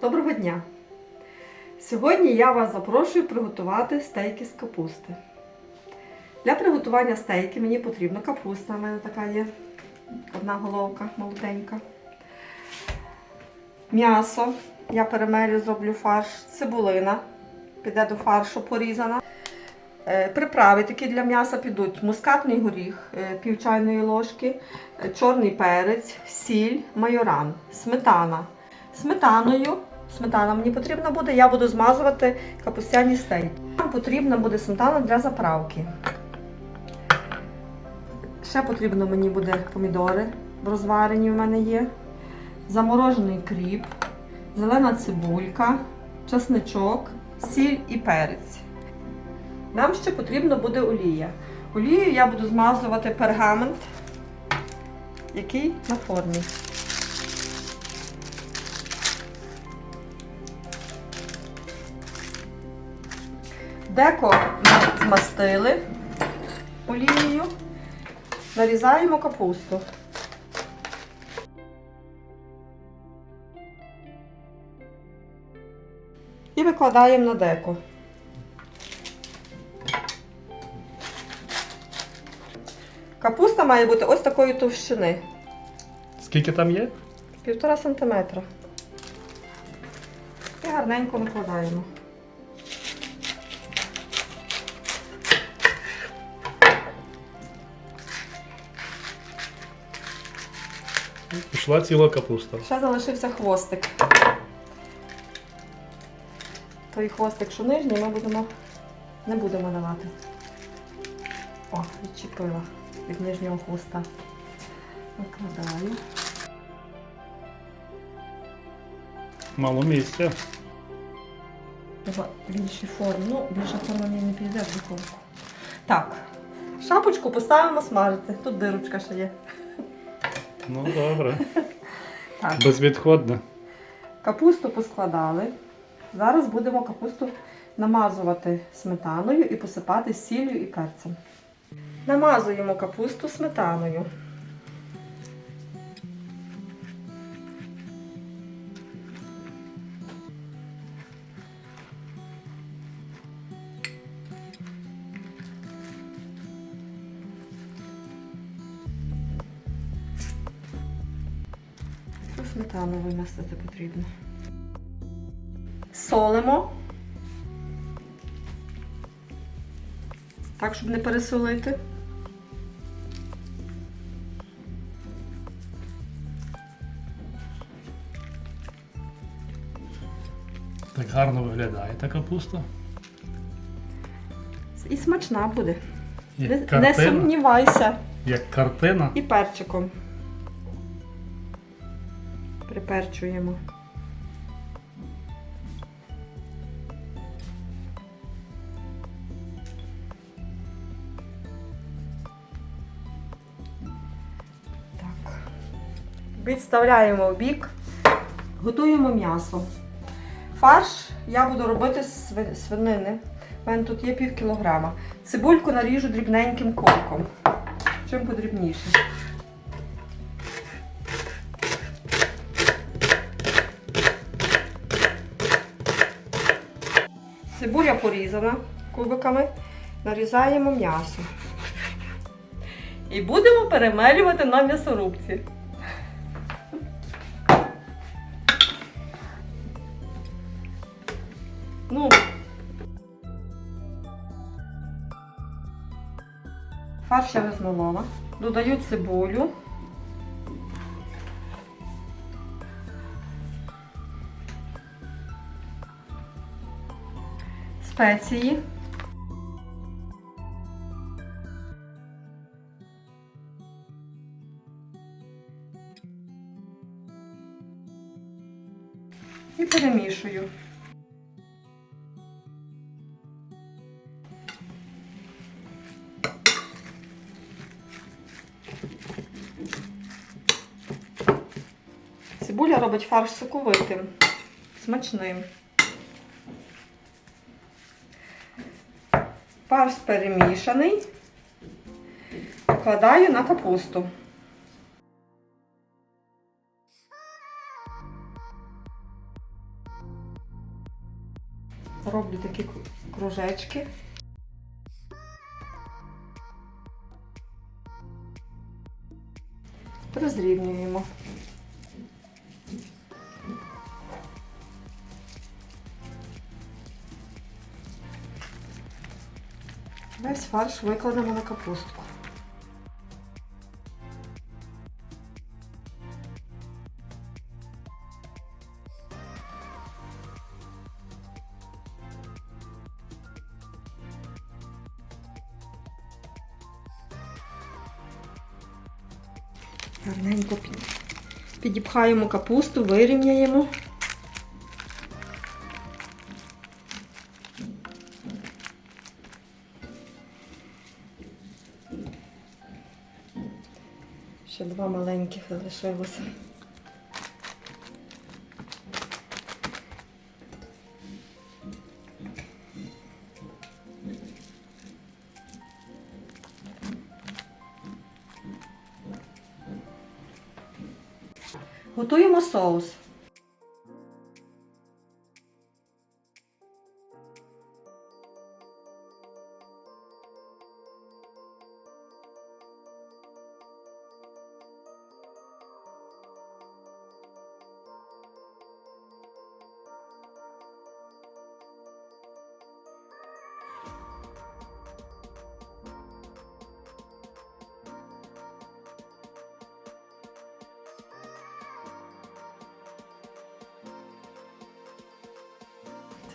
Доброго дня! Сьогодні я вас запрошую приготувати стейки з капусти. Для приготування стейки мені потрібна капуста. У мене така є одна головка молоденька. М'ясо. Я перемелю, зроблю фарш. Цибулина. Піде до фаршу порізана. Е, Приправи такі для м'яса підуть мускатний горіх, е, пів чайної ложки, е, чорний перець, сіль, майоран, сметана. Сметаною, сметана мені потрібна буде, я буду змазувати капустяні стейки. Нам потрібна буде сметана для заправки. Ще потрібно мені буде помідори, розварені в мене є, заморожений кріп, зелена цибулька, чесничок, сіль і перець. Нам ще потрібно буде олія. Олією я буду змазувати пергамент, який на формі. Деко ми змастили олією, нарізаємо капусту. І викладаємо на деко. Капуста має бути ось такої товщини. Скільки там є? Півтора сантиметра. І гарненько викладаємо. Пішла ціла капуста. Ще залишився хвостик. Той хвостик, що нижній, ми будемо не будемо давати. О, відчепила від нижнього хвоста. Викладаю. Мало місця. Треба більші форми. Ну, більша форма мені не піде в духовку. Так, шапочку поставимо смажити. Тут дирочка ще є. Ну добре. Так. Безвідходно. Капусту поскладали. Зараз будемо капусту намазувати сметаною і посипати сіллю і перцем. Намазуємо капусту сметаною. Сметану вимастити потрібно. Солимо. Так, щоб не пересолити. Так гарно виглядає та капуста. І смачна буде. Не, Як не картина. сумнівайся. Як картина. І перчиком. Приперчуємо. Так. Відставляємо в бік. Готуємо м'ясо. Фарш я буду робити з свинини. У мене тут є пів кілограма. Цибульку наріжу дрібненьким колком. Чим подрібніше. Цибуля порізана кубиками. Нарізаємо м'ясо. І будемо перемелювати на м'ясорубці. Ну, фарш я розмолола. Додаю цибулю. Спеції. І перемішую. Цибуля робить фарш соковитим, смачним. Фарш перемішаний. Викладаю на капусту. Роблю такі кружечки. Розрівнюємо. Весь фарш викладемо на капустку. Гарненько підіпхаємо капусту, вирівняємо. Два маленьких залишилося. Готуємо соус.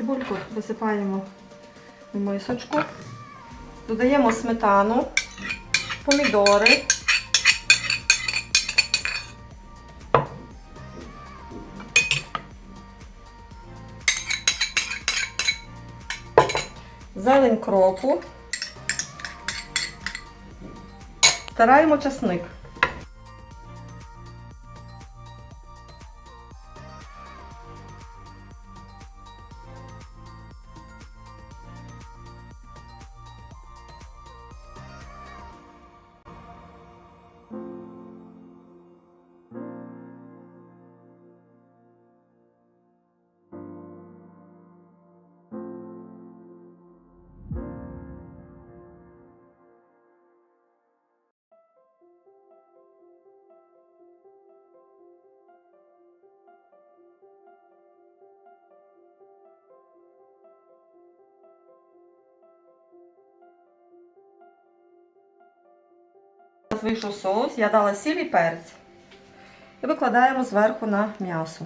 Цибульку висипаємо в мисочку. Додаємо сметану, помідори. Зелень кропу. Стараємо часник. Вийшов соус, я дала сіль і перець. І викладаємо зверху на м'ясо.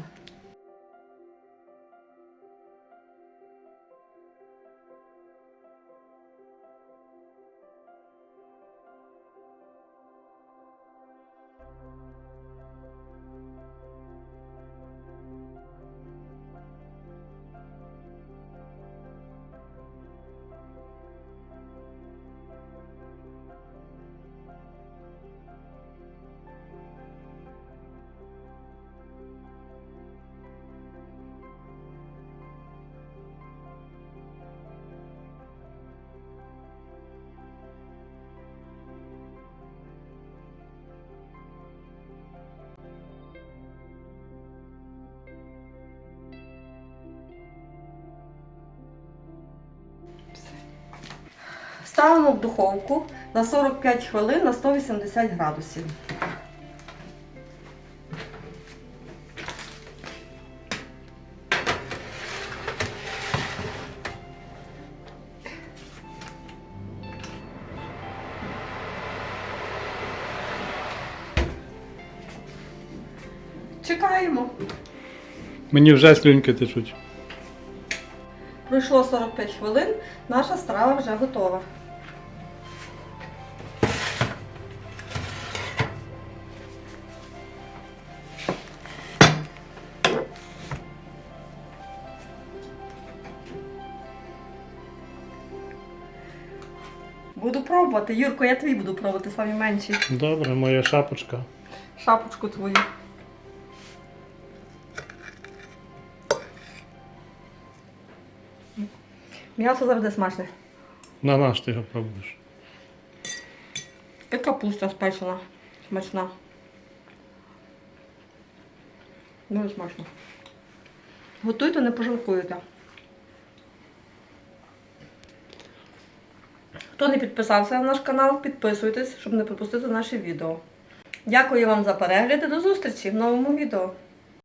Ставимо в духовку на 45 хвилин на 180 градусів. Чекаємо. Мені вже слюньки течуть. Пройшло 45 хвилин, наша страва вже готова. Буду пробувати. Юрко, я твій буду пробувати, самі менші. Добре, моя шапочка. Шапочку твою. М'ясо завжди смачне. На наш ти його пробуєш. І капуста спечена. Смачна. Дуже смачно. Готуйте, не пожалкуєте. Хто не підписався на наш канал, підписуйтесь, щоб не пропустити наші відео. Дякую вам за перегляд і до зустрічі в новому відео.